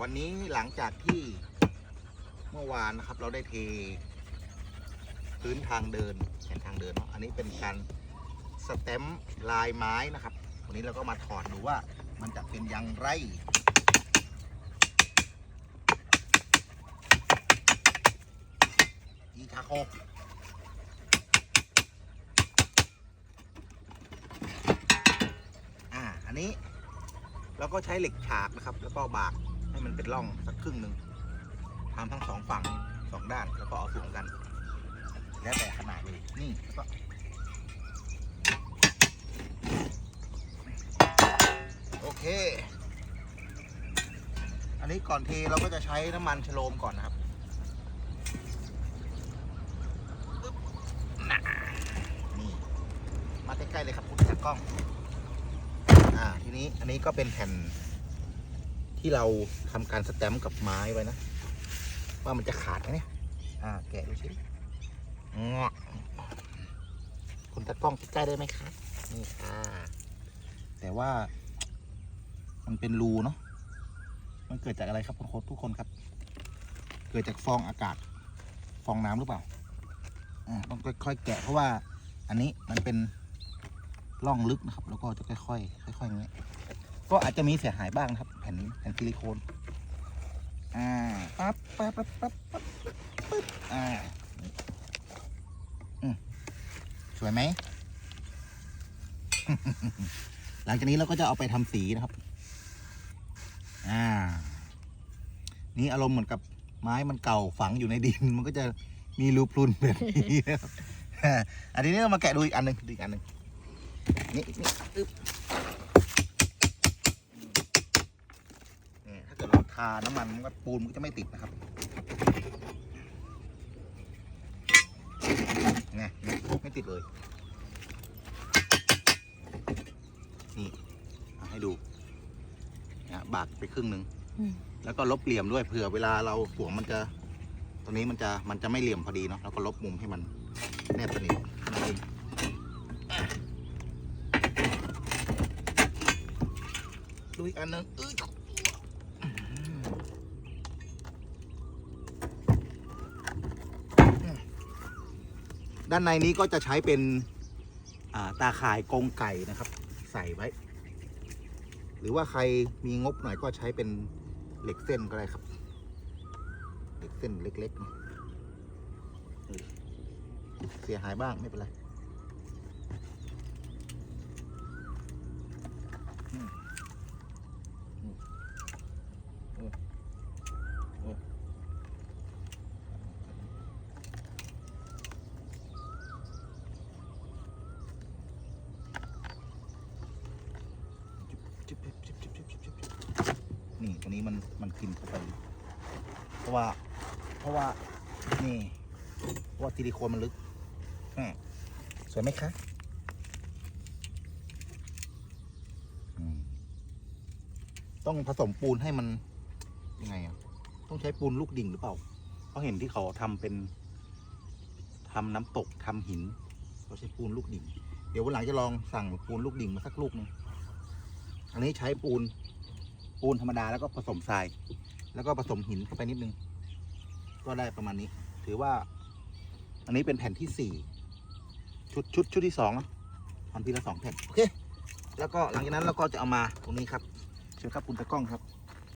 วันนี้หลังจากที่เมื่อวานนะครับ เราได้เทพื้นทางเดินแผ่นทางเดินเนาะอันนี้เป็นการสแตมลายไม้นะครับ วันนี้เราก็มาถอดดูว่ามันจะเป็นอย่างไรอีทาโคอ่าอันนี้เราก็ใช้เหล็กฉากนะครับ แล้วก็บาก ให้มันเป็นร่องสักครึ่งหนึ่งทำทั้งสองฝั่งสองด้านแล้วก็เอาสวมกัน แล้วแต่ขนาดเลยนี่แล้วก็โอเค อันนี้ก่อนเทเราก็จะใช้น้ำมันชโลมก่อนนะครับนี่มาใกล้ๆเลยครับคุณจากกล้อง อ่าทีนี้อันนี้ก็เป็นแผ่น ที่เราทำการสแตมป์กับไม้ไว้นะ ว่ามันจะขาดไหมเนี่ย อ่า แกะดูสิงอกคุณตากล้องใกล้ได้ไหมครับนี่ค่ะ แต่ว่า มันเป็นรูเนาะ มันเกิดจากอะไรครับคุณโค้ชทุกคนครับ เกิดจากฟองอากาศ ฟองน้ำหรือเปล่า อ่า ต้องค่อยๆแกะเพราะว่า อันนี้มันเป็นร่องลึกนะครับ แล้วก็จะค่อยๆค่อยๆอย่างเงี้ย ก็อาจจะมีเสียหายบ้างครับ แผ่นแผ่นซิลิโคนอ่าปั๊บปั๊บปั๊บปั๊บปั๊บปั๊บอ่าอืมสวยไหม หลังจากนี้เราก็จะเอาไปทำสีนะครับ อ่า นี่อารมณ์เหมือนกับไม้มันเก่าฝังอยู่ในดิน มันก็จะมีรูพรุนแบบนี้ครับอันนี้เรามาแกะดูอีกอันหนึ่งดูอีกอันหนึ่งนี่นี่อึ๊บนี่ถ้าเกิดเราทาน้ำมันมันก็ปูนมันก็จะไม่ติดนะครับไงนี่ไม่ติดเลย นี่เอาให้ดูนะบากไปครึ่งหนึ่งอืมแล้วก็ลบเหลี่ยมด้วยเผื่อเวลาเราสวมมันจะตรงนี้มันจะมันจะไม่เหลี่ยมพอดีเนาะแล้วก็ลบมุมให้มันแนบสนิทนั่นเองดูอีกอันหนึงเอ้ย ด้านในนี้ก็จะใช้เป็นาตาข่ายกรงไก่นะครับ ใส่ไว้ หรือว่าใครมีงบหน่อยก็ใช้เป็นเหล็กเส้นก็ได้ครับ เหล็กเส้นเล็กๆเเสียหายบ้างไม่เป็นไร นี่ตัวนี้มันมันกินเข้าไปเพราะว่า เพราะว่านี่เพราะว่าซิลิโคนมันลึกแม่สวยไหมคะต้องผสมปูนให้มันยังไงอะต้องใช้ปูนลูกดิ่งหรือเปล่า เพราะเห็นที่เขาทำเป็นทำน้ำตกทำหินเขาใช้ปูนลูกดิ่ง เดี๋ยววันหลังจะลองสั่งปูนลูกดิ่งมาสักลูกหนึงอันนี้ใช้ปูน ปูนธรรมดาแล้วก็ผสมทราย แล้วก็ผสมหินเข้าไปนิดนึง ก็ได้ประมาณนี้ ถือว่า อันนี้เป็นแผ่นที่สี่ชุดชุดชุดที่สองทำทีละสองแผ่นโอเคแล้วก็หลังจากนั้นเราก็จะเอามาตรงนี้ครับ เชิญครับคุณตะกล้องครับ